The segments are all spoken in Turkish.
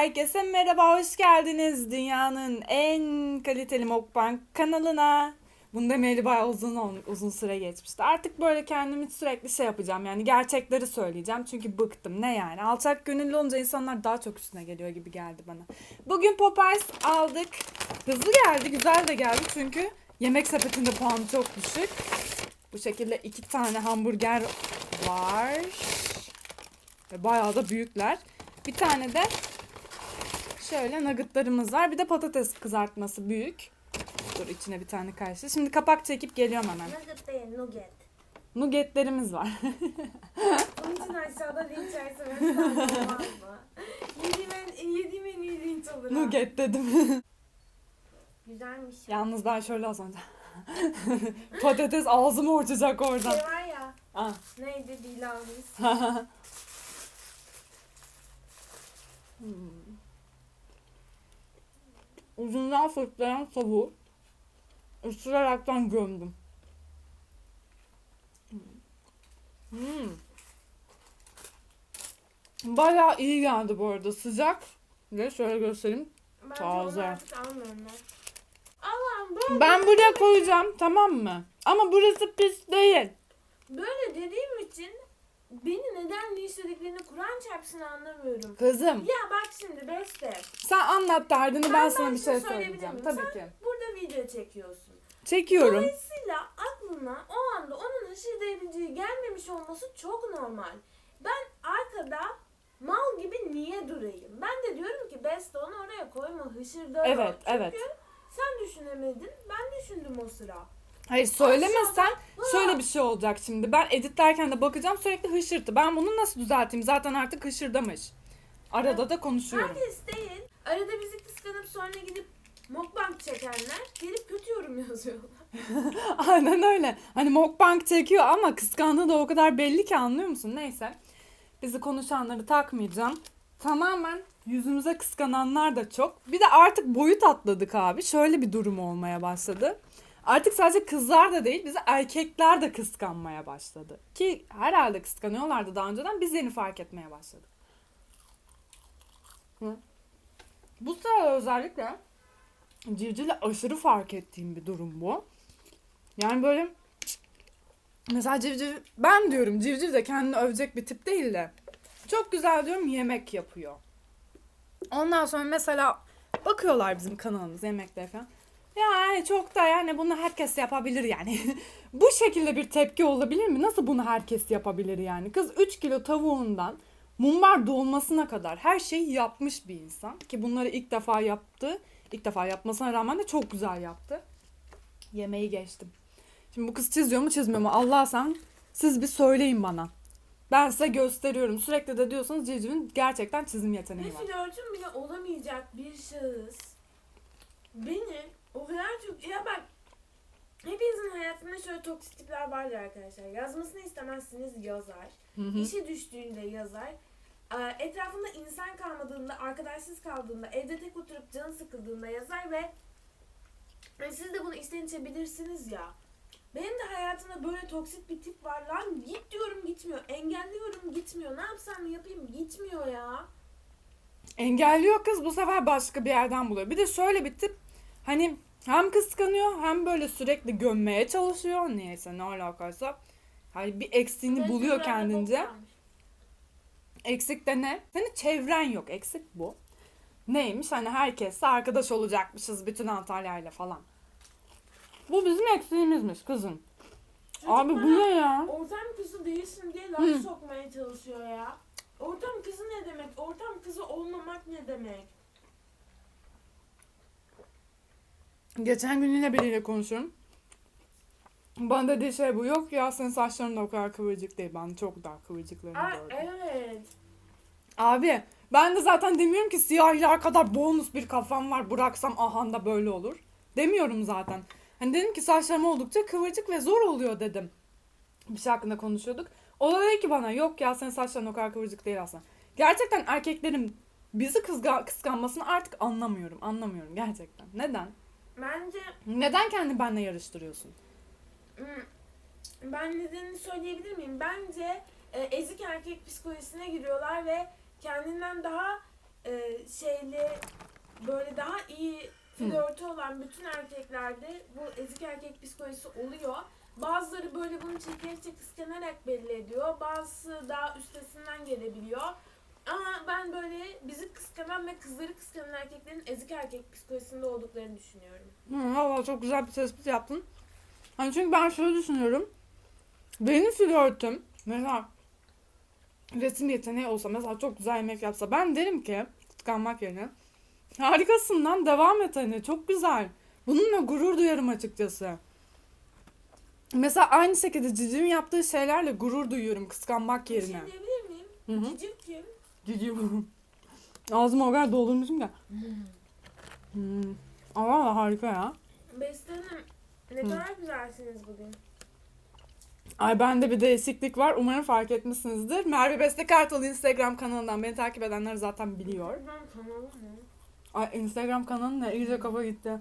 Herkese merhaba, hoş geldiniz dünyanın en kaliteli mukbang kanalına. Bunu demeyeli bayağı uzun uzun süre geçmişti. Artık böyle kendimi sürekli şey yapacağım yani gerçekleri söyleyeceğim. Çünkü bıktım. Ne yani? Alçak gönüllü olunca insanlar daha çok üstüne geliyor gibi geldi bana. Bugün Popeyes aldık. Hızlı geldi, güzel de geldi çünkü yemek sepetinde puanı çok düşük. Bu şekilde iki tane hamburger var. Ve bayağı da büyükler. Bir tane de şöyle nuggetlarımız var. Bir de patates kızartması büyük. Dur içine bir tane karşı. Şimdi kapak çekip geliyorum hemen. Nugget değil, nugget. Nuggetlerimiz var. Bunun için aşağıda link çerseniz olmaz mı? Yediğim en, yediğim en iyi linç olur. ha. Nugget dedim. Güzelmiş. Yalnız ben şöyle az önce. Patates ağzıma uçacak Şey oradan. var ya, Ah. neydi Dilavis? Ucundan fırlayan tavuğu ısıraraktan gömdüm. Hmm. Bayağı iyi geldi bu arada. Sıcak. Ve şöyle göstereyim. Ben Taze. Allah'ım böyle, Ben buraya koyacağım tamam mı? Ama burası pis değil. böyle dediğim için beni neden linçlediklerini Kur'an çarpsın anlamıyorum. Kızım Ya bak şimdi Beste, sen anlat derdini ben, sana bir şey söyleyeceğim. Tabii Sen- ki. burada video çekiyorsun. Çekiyorum. Dolayısıyla aklına o anda onun hışırdayabileceği gelmemiş olması çok normal. Ben arkada mal gibi niye durayım? Ben de diyorum ki Beste onu oraya koyma hışırda. Evet, Çünkü evet. sen düşünemedin ben düşündüm o sıra. Hayır söylemesen şöyle bir şey olacak şimdi. Ben editlerken de bakacağım sürekli hışırtı. Ben bunu nasıl düzelteyim? Zaten artık hışırdamış. Arada da konuşuyorum. Herkes değil. Arada bizi kıskanıp sonra gidip mukbang çekenler gelip kötü yorum yazıyorlar. Aynen öyle. Hani mukbang çekiyor ama kıskandığı da o kadar belli ki anlıyor musun? Neyse. Bizi konuşanları takmayacağım. Tamamen yüzümüze kıskananlar da çok. Bir de artık boyut atladık abi. Şöyle bir durum olmaya başladı. Artık sadece kızlar da değil, bizi erkekler de kıskanmaya başladı. Ki herhalde kıskanıyorlardı daha önceden. Biz yeni fark etmeye başladık. Hı. Bu sıra özellikle civcivle aşırı fark ettiğim bir durum bu. Yani böyle mesela civciv ben diyorum civciv de kendini övecek bir tip değil de çok güzel diyorum yemek yapıyor. Ondan sonra mesela bakıyorlar bizim kanalımız yemekler falan. Yani çok da yani bunu herkes yapabilir yani. Bu şekilde bir tepki olabilir mi? Nasıl bunu herkes yapabilir yani? Kız 3 kilo tavuğundan mumbar dolmasına kadar her şeyi yapmış bir insan. Ki bunları ilk defa yaptı. İlk defa yapmasına rağmen de çok güzel yaptı. Yemeği geçtim. Şimdi bu kız çiziyor mu çizmiyor mu? Allah sen siz bir söyleyin bana. Ben size gösteriyorum. Sürekli de diyorsunuz Civciv'in gerçekten çizim yeteneği var. flörtüm bile olamayacak bir şahıs beni o kadar çok ya bak hepinizin hayatında şöyle toksik tipler vardır arkadaşlar. Yazmasını istemezsiniz yazar. Hı hı. İşi düştüğünde yazar. Ee, Etrafında insan kalmadığında, arkadaşsız kaldığında, evde tek oturup canı sıkıldığında yazar ve ve siz de bunu içten içe bilirsiniz ya. Benim de hayatımda böyle toksik bir tip var lan. Git diyorum gitmiyor. Engelliyorum gitmiyor. Ne yapsam yapayım gitmiyor ya. Engelliyor kız bu sefer başka bir yerden buluyor. Bir de şöyle bir tip hani hem kıskanıyor hem böyle sürekli gömmeye çalışıyor. Niyeyse ne alakaysa. Hani bir eksiğini Neyse, buluyor kendince. Eksik de ne? Senin çevren yok. Eksik bu. Neymiş? Hani herkesle arkadaş olacakmışız bütün Antalya'yla falan. Bu bizim eksiğimizmiş kızım. Çocuk Abi bu ne ya? Ortam kızı değilsin diye laf Hı. sokmaya çalışıyor ya. Ortam kızı ne demek? Ortam kızı olmamak ne demek? Geçen gün yine biriyle konuşuyorum. Bana dediği şey bu. Yok ya senin saçların da o kadar kıvırcık değil. Ben çok daha kıvırcıklarını Aa, gördüm. evet. Abi ben de zaten demiyorum ki siyahiler kadar bonus bir kafam var. Bıraksam ahanda böyle olur. Demiyorum zaten. Hani dedim ki saçlarım oldukça kıvırcık ve zor oluyor dedim. Bir şey hakkında konuşuyorduk. O da dedi ki bana yok ya senin saçların o kadar kıvırcık değil aslında. Gerçekten erkeklerin bizi kızga- kıskanmasını artık anlamıyorum. Anlamıyorum gerçekten. Neden? Bence Neden kendi benimle yarıştırıyorsun? hmm, ben nedenini söyleyebilir miyim? Bence e, ezik erkek psikolojisine giriyorlar ve kendinden daha e, şeyli böyle daha iyi flörtü olan bütün erkeklerde bu ezik erkek psikolojisi oluyor. Bazıları böyle bunu çekerek kıskanarak belli ediyor. Bazısı daha üstesinden gelebiliyor. Ama ben böyle bizi kıskanan ve kızları kıskanan erkeklerin ezik erkek psikolojisinde olduklarını düşünüyorum. Hı, valla çok güzel bir tespit yaptın. Hani çünkü ben şöyle düşünüyorum. Benim flörtüm mesela resim yeteneği olsa mesela çok güzel yemek yapsa ben derim ki kıskanmak yerine harikasından devam et hani çok güzel. Bununla gurur duyarım açıkçası. Mesela aynı şekilde cicim yaptığı şeylerle gurur duyuyorum kıskanmak Bir yerine. şey diyebilir miyim? Hı hı. Cicim kim? Cicim. Ağzıma o kadar doldurmuşum ki. Hmm. Ama valla harika ya. Beste Hanım ne kadar güzelsiniz bugün. Ay bende bir değişiklik var. Umarım fark etmişsinizdir. Merve Beste Kartal Instagram kanalından beni takip edenler zaten biliyor. Ben kanalım mı? Ay Instagram kanalı ne? İyice kafa gitti.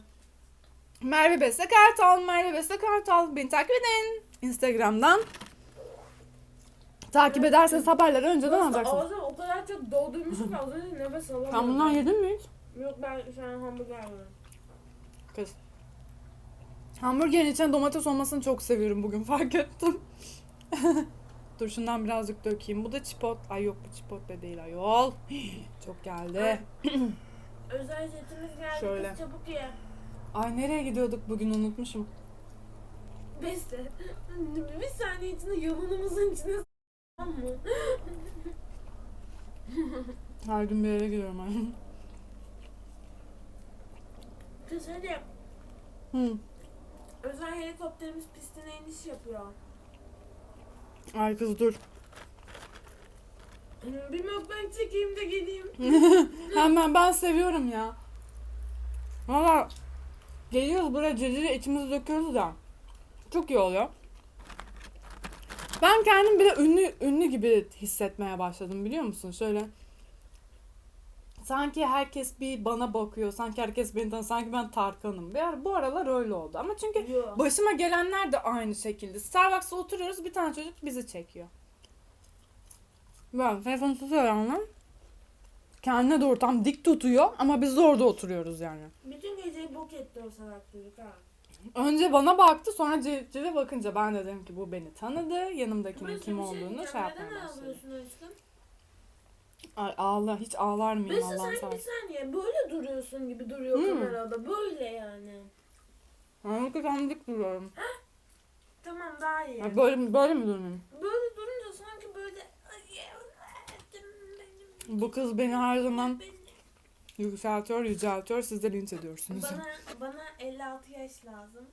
Merve Beste Kartal, Merve Beste Kartal. Beni takip edin. Instagram'dan. Takip ederseniz haberleri önceden alacaksınız. ağzım o kadar çok doldurmuşum ki az önce nefes alamıyorum. Sen bundan yedin mi hiç? Yok ben şu an hamburger yiyorum. Kız. Hamburgerin içine domates olmasını çok seviyorum bugün fark ettim. Dur şundan birazcık dökeyim. Bu da çipot. Ay yok bu çipotle değil ayol. Çok geldi. Özel jetimiz geldi. Şöyle. Kız çabuk ye. Ay nereye gidiyorduk bugün unutmuşum. Beste. Bir saniye içinde yalanımızın içine? Her gün bir yere gidiyorum ay. Kız hadi. Hı. Özel helikopterimiz pistine iniş yapıyor. Ay kız dur. Bir mukbang çekeyim de geleyim. Hemen ben seviyorum ya. Valla geliyoruz buraya cecili içimizi döküyoruz da. Çok iyi oluyor. Ben kendim bile ünlü ünlü gibi hissetmeye başladım biliyor musun? Şöyle sanki herkes bir bana bakıyor. Sanki herkes beni tanıyor. Sanki ben Tarkan'ım. Bir ara- Bu aralar öyle oldu. Ama çünkü Yok. başıma gelenler de aynı şekilde. Starbucks'ta oturuyoruz. Bir tane çocuk bizi çekiyor. Ben telefonu tutuyor yanına. Kendine doğru tam dik tutuyor ama biz de orada oturuyoruz yani. Bütün geceyi bok etti o salak çocuk ha. Önce bana baktı sonra Civciv'e bakınca ben de dedim ki bu beni tanıdı. Yanımdakinin Burası kim bir şey olduğunu diyeceğim. şey yapmaya Neden başladı. ağlıyorsun aşkım? Ay ağla hiç ağlar mıyım Beste Allah'ın sen bir seversen. saniye böyle duruyorsun gibi duruyor Hmm. kamerada. Böyle yani. Halbuki ben dik duruyorum. Tamam daha iyi. Ay, Böyle, böyle mi durayım? Böyle durunca sanki böyle "Ay, evladım benim, Bu kız beni her zaman benim." Yükseltiyor, yüceltiyor. Siz de linç ediyorsunuz. Bana, bana 56 yaş lazım.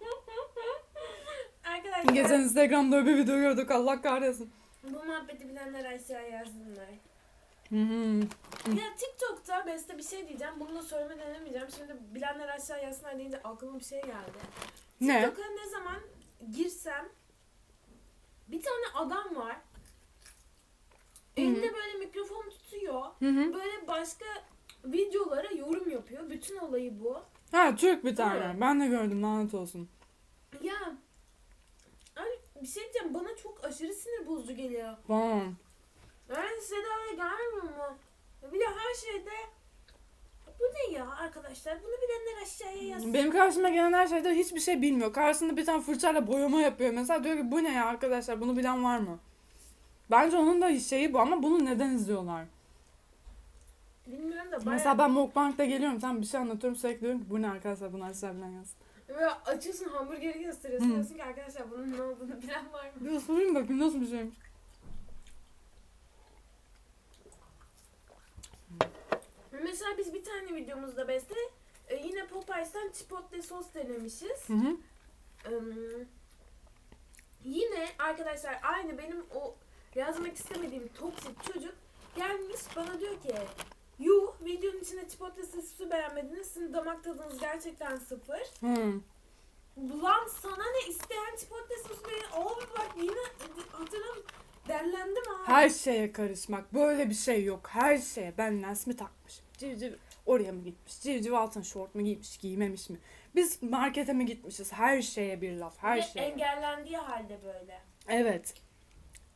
Arkadaşlar Geçen Instagram'da bir video gördük Allah kahretsin. bu muhabbeti bilenler aşağıya yazsınlar. Hı. Ya TikTok'ta Beste bir şey diyeceğim. Bunu da söylemeden edemeyeceğim. Şimdi bilenler aşağı yazsınlar deyince aklıma bir şey geldi. Ne? TikTok'a ne zaman girsem bir tane adam var. Elinde böyle mikrofon tutuyor. Hı hı. Böyle başka videolara yorum yapıyor. Bütün olayı bu. Ha Türk bir tane. Evet. Ben de gördüm lanet olsun. Ya ay bir şey diyeceğim bana çok aşırı sinir bozucu geliyor. Tamam. Yani size de öyle gelmiyor mu? Bir de her şeyde bu ne ya arkadaşlar? Bunu bilenler aşağıya yazsın. Benim karşıma gelen her şeyde hiçbir şey bilmiyor. Karşısında bir tane fırçayla boyama yapıyor. Mesela diyor ki bu ne ya arkadaşlar bunu bilen var mı? Bence onun da şeyi bu ama bunu neden izliyorlar? Bilmiyorum da bayağı... Mesela ben mukbang'da geliyorum sen bir şey anlatıyorum sürekli diyorum ki bu ne arkadaşlar bunu aşağı bilen yazsın. Böyle açıyorsun hamburgeri gösteriyorsun. Diyorsun ki arkadaşlar bunun ne olduğunu bilen var mı? Bir ısırayım bakayım nasıl bir şeymiş. Mesela biz bir tane videomuzda Beste e, yine Popeyes'ten chipotle sos denemişiz. Hı hı. Im, yine arkadaşlar aynı benim o yazmak istemediğim toksik çocuk gelmiş bana diyor ki Yuh videonun içinde chipotle sosu beğenmediniz. Sizin damak tadınız gerçekten sıfır. Hı. Ulan sana ne isteyen chipotle sosu beğen. Abi bak yine hatırlam derlendim ha. Her şeye karışmak. Böyle bir şey yok. Her şeye. Ben lens mi takmış? Civciv oraya mı gitmiş? Civciv altın şort mu giymiş, giymemiş mi? Biz markete mi gitmişiz? Her şeye bir laf. Her Ve şeye. engellendiği halde böyle. Evet.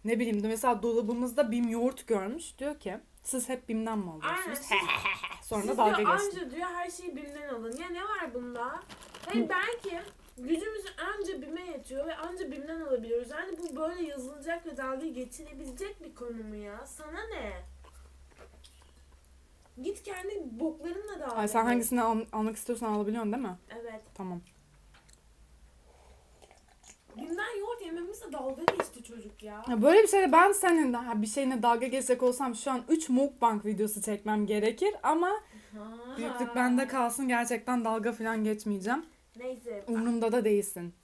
Ne bileyim de mesela dolabımızda Bim yoğurt görmüş. Diyor ki Siz hep BİM'den mi alıyorsunuz? Sonra da Siz dalga geçtim. anca diyor her şeyi BİM'den alın. Ya ne var bunda? Hayır belki gücümüz anca BİM'e yetiyor ve anca BİM'den alabiliyoruz. Yani bu böyle yazılacak ve dalga geçilebilecek bir konu mu ya? Sana ne? Git kendi boklarınla dalga Ay sen geç. hangisini al- almak istiyorsan alabiliyorsun değil mi? Evet. Tamam. BİM'den yoğurt yememizle dalga geçti çocuk ya. Ya böyle bir şeyle ben senin daha bir şeyine dalga geçecek olsam şu an 3 mukbang videosu çekmem gerekir ama Ha. büyüklük bende kalsın gerçekten dalga falan geçmeyeceğim. Neyse. Umurumda da değilsin.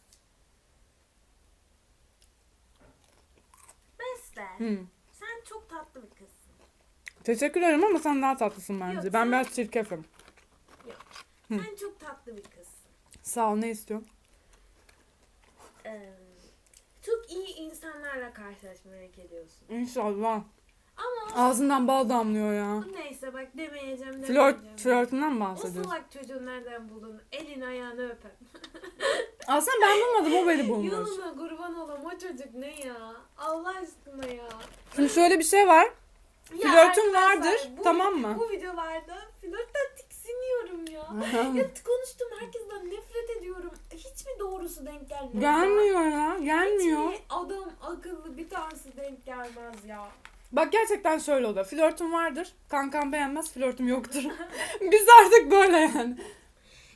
Beste. Hı. Sen çok tatlı bir kızsın. Teşekkür ederim ama sen daha tatlısın bence. Yok, ben sen- biraz çirkefim. Hı. Sen çok tatlı bir kızsın. Sağ ol ne istiyorsun? Çok iyi insanlarla karşılaşmayı hak ediyorsun. İnşallah. Ama Ağzından bal damlıyor ya. neyse bak demeyeceğim demeyeceğim. Flört, flörtünden mi O bahsediyorsun? salak çocuğu nereden buldun? Elini ayağını öpem. Aslında ben bulmadım o beni bulmuş. Yoluna kurban olam o çocuk ne ya? Allah aşkına ya. Şimdi şöyle bir şey var. Ya Flörtüm arkadaşlar, vardır, tamam mı? Bu videolarda flörtten tiksiniyorum ya. ya. Doğrusu denk gelmez. Gelmiyor ya, gelmiyor. Hiçbir adam akıllı bir tanesi denk gelmez ya. Bak gerçekten şöyle oluyor. Flörtüm vardır. Kankam beğenmez, flörtüm yoktur. Biz artık böyle yani.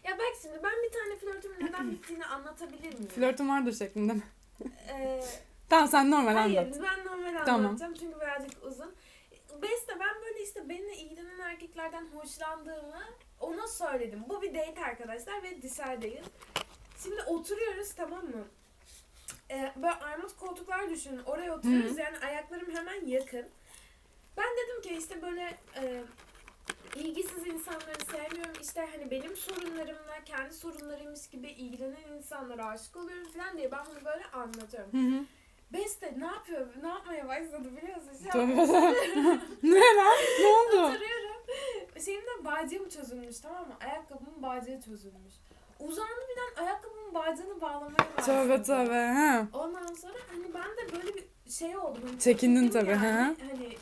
Ya bak şimdi ben bir tane flörtümün neden bittiğini anlatabilir miyim? Flörtüm vardır şeklinde mi? Ee, Tamam sen normal hayır anlat. ben normal Tamam. anlatacağım çünkü birazcık uzun. Beste ben böyle işte benimle ilgilenen erkeklerden hoşlandığımı ona söyledim. Bu bir date arkadaşlar ve dışarıdayız. Şimdi oturuyoruz tamam mı? Ee, böyle armut koltuklar düşünün. Oraya oturuyoruz yani ayaklarım hemen yakın. Ben dedim ki işte böyle e, ilgisiz insanları sevmiyorum. İşte hani benim sorunlarımla kendi sorunlarıymış gibi ilgilenen insanlara aşık oluyorum falan diye ben bunu böyle anlatıyorum. Hı. Beste ne yapıyor? Ne yapmaya başladı biliyorsun? De. ne lan? Ne oldu? Oturuyorum. Şeyimde bağcığım çözülmüş tamam mı? Ayakkabımın bağcığı çözülmüş. Uzandı birden ayakkabımın bağcığını bağlamaya başladı. Tövbe tövbe. He. Ondan sonra hani ben de böyle bir şey oldum. Hani Çekindin tabii, Yani. Hani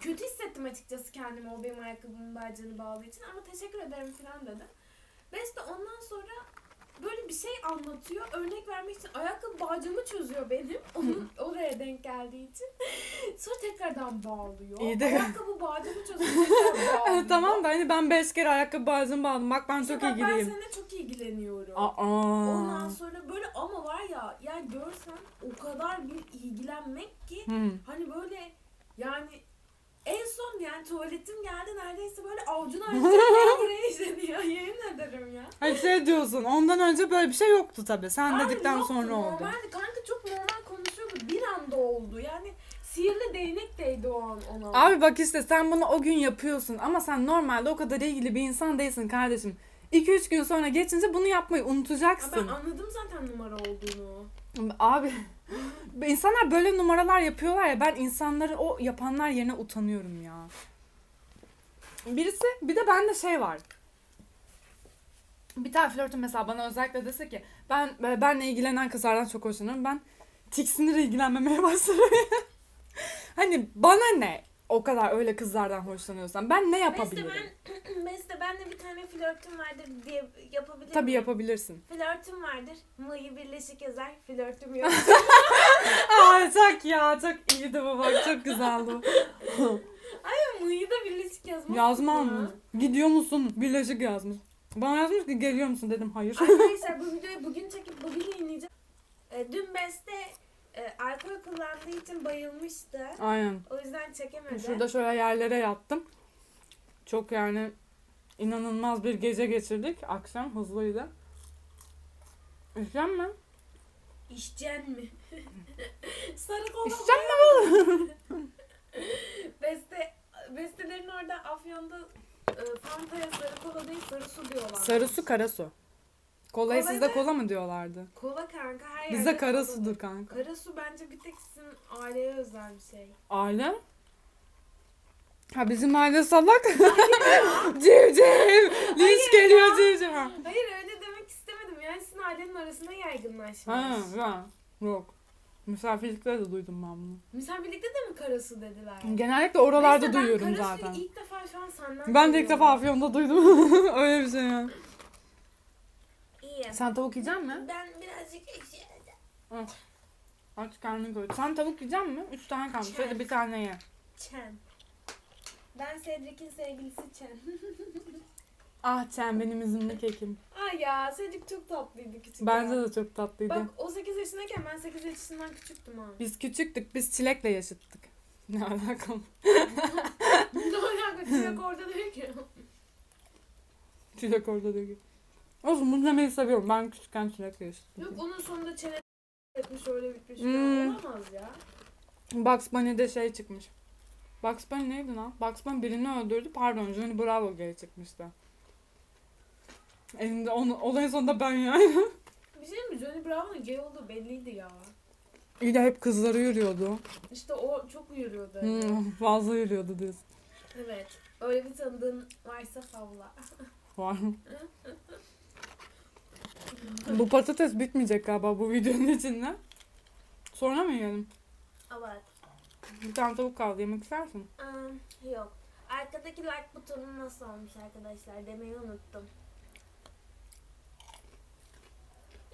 kötü hissettim açıkçası kendimi o benim ayakkabımın bağcığını bağladığı için ama teşekkür ederim falan dedim. Beste ondan sonra böyle bir şey anlatıyor. Örnek vermek için ayakkabı bağcığımı çözüyor benim. Onun oraya denk geldiği için. Sonra tekrardan bağlıyor. İyi de- Ayakkabı bağcığımı çözüyor. Tekrar bağlıyor. tamam da hani ben beş kere ayakkabı bağcığımı bağladım. Bak ben çok bak Ben ilgiliyim. seninle çok ilgileniyorum. Aa. Ondan sonra böyle ama var ya ya görsen o kadar bir ilgilenmek ki Hı. hani böyle yani en son yani tuvaletim geldi neredeyse böyle avucunu açacak buraya işleniyor yemin ederim ya. Hani şey diyorsun ondan önce böyle bir şey yoktu tabii. Sen Abi dedikten yoktu, sonra oldu. Normalde kanka çok normal konuşuyordu bir anda oldu yani sihirli değnek değdi o an ona. Abi bak işte sen bunu o gün yapıyorsun ama sen normalde o kadar ilgili bir insan değilsin kardeşim. 2-3 gün sonra geçince bunu yapmayı Ya ben unutacaksın. anladım zaten numara olduğunu. Abi insanlar böyle numaralar yapıyorlar ya ben insanları o yapanlar yerine utanıyorum ya. Birisi bir de bende şey var. Bir tane flörtüm mesela bana özellikle dese ki ben benle ilgilenen kızlardan çok hoşlanıyorum. Ben tiksinir ilgilenmemeye başlarım. hani bana ne o kadar öyle kızlardan hoşlanıyorsan ben ne yapabilirim? ben, Beste ben de bir tane flörtüm vardır diye yapabilir Tabii yapabilirsin. Flörtüm vardır. Mı'yı birleşik yazar. Flörtüm yok. Ay çok ya çok iyiydi bu bak çok güzeldi. bu. Mı'yı da birleşik yazmak. Yazmam mı? mı? Gidiyor musun? Birleşik yazmış. Bana yazmış ki geliyor musun dedim hayır. Arkadaşlar bu videoyu bugün çekip bugün yayınlayacağım. E, dün Beste e, alkol kullandığı için bayılmıştı. Aynen. O yüzden çekemedi. Şurada şöyle yerlere yattım. Çok yani inanılmaz bir gece geçirdik. Akşam hızlıydı. İşlem mi? İşcen mi? Sarı kola İşlem mi Beste, bestelerin orada Afyon'da e, Fanta'ya sarı kola değil sarı su diyorlar. Sarı su kara su. Kolayı Kola sizde ne? kola mı diyorlardı? Kola kanka her yerde Bizde kara sudur kanka. Kara su bence bir tek sizin aileye özel bir şey. Aile? Ha bizim aile salak. civciv. Linç geliyor civciv. Ha. Hayır öyle demek istemedim. Yani sizin ailenin arasında yaygınlaşmış. Ha, ya. Yok. Misafirlikte de duydum ben bunu. Misafirlikte de mi karası dediler? Genellikle oralarda Neyse, ben duyuyorum karasuyu zaten. ilk defa şu an senden Ben de ilk defa. Afyon'da duydum. Öyle bir şey yani. İyi. Sen tavuk yiyecek misin? Ben birazcık ekşi Aç kendini koy. Sen tavuk yiyecek misin? Üç tane kalmış. Çen. Hadi bir tane ye. Çen. Ben Cedric'in sevgilisi Çen. Ah Çen benim üzümlü kekim. Ay ya Cedric çok tatlıydı küçük. Bence de çok tatlıydı. Bak o 8 yaşındayken ben 8 yaşından küçüktüm ha. Biz küçüktük. Biz çilekle yaşıttık. Ne alakalı? ne alaka çilek orada değil ki. Çilek orada değil. Olsun bunu demeyi seviyorum. Ben küçükken çilekle yaşıttım. Yok onun sonunda çene etmiş öyle bitmiş. Hmm. Olamaz ya. Bugs Bunny'de şey çıkmış. Bugs Bunny neydi lan? Bugs Bunny birini öldürdü. Pardon Johnny Bravo geri çıkmıştı. Elinde onu, olayın sonunda ben yani. Bir şey mi? Johnny Bravo'nun gay olduğu belliydi ya. İyi de hep kızları yürüyordu. İşte o çok yürüyordu. Hmm, fazla yürüyordu diyorsun. Evet. Öyle bir tanıdığın varsa favla. Var. bu patates bitmeyecek galiba bu videonun içinde. Sonra mı yiyelim? Evet. Bir tane tavuk kaldı. Yemek istersin. Aa, yok. Arkadaki like butonu nasıl olmuş arkadaşlar demeyi unuttum.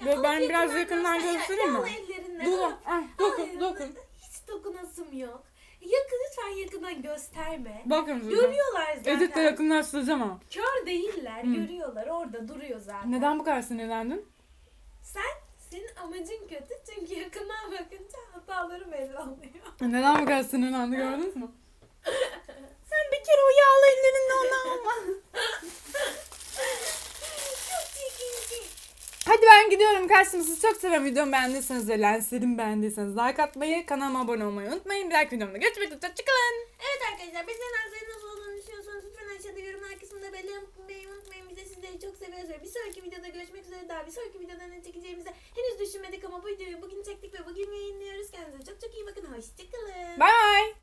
Ve of, ben biraz yakından yakından göster- göstereyim mi? Dur. dokun, dokun. Hiç dokunasım yok. Yakın lütfen yakından gösterme. Bakın. Görüyorlar zaten. Editte yakınlaştıracağım ama. Kör değiller. Hı. Görüyorlar. Orada duruyor zaten. Neden bu kadar sinirlendin? Sen, senin amacın kötü çünkü yakından bakınca hataları belli oluyor. Neden bu kadar sinirlendi gördünüz mü? Sen bir kere o yağlı ellerinle onu alma. Çok çirkinsin. Hadi ben gidiyorum. Kaçtığınızı çok seviyorum. Videomu beğendiyseniz ve lenslerimi beğendiyseniz like atmayı, kanalıma abone olmayı unutmayın. Bir dahaki videomda görüşmek üzere. Hoşçakalın. Evet arkadaşlar bizden arzayı nasıl olduğunu düşünüyorsanız lütfen aşağıda yorumlar kısmında belirtmeyi unutmayın. Biz de sizleri çok seviyoruz ve bir sonraki videoda görüşmek üzere daha bir sonraki videoda ne çekeceğimizi henüz düşünmedik ama bu videoyu bugün çektik ve bugün yayınlıyoruz. Kendinize çok çok iyi bakın. Hoşçakalın. Bye.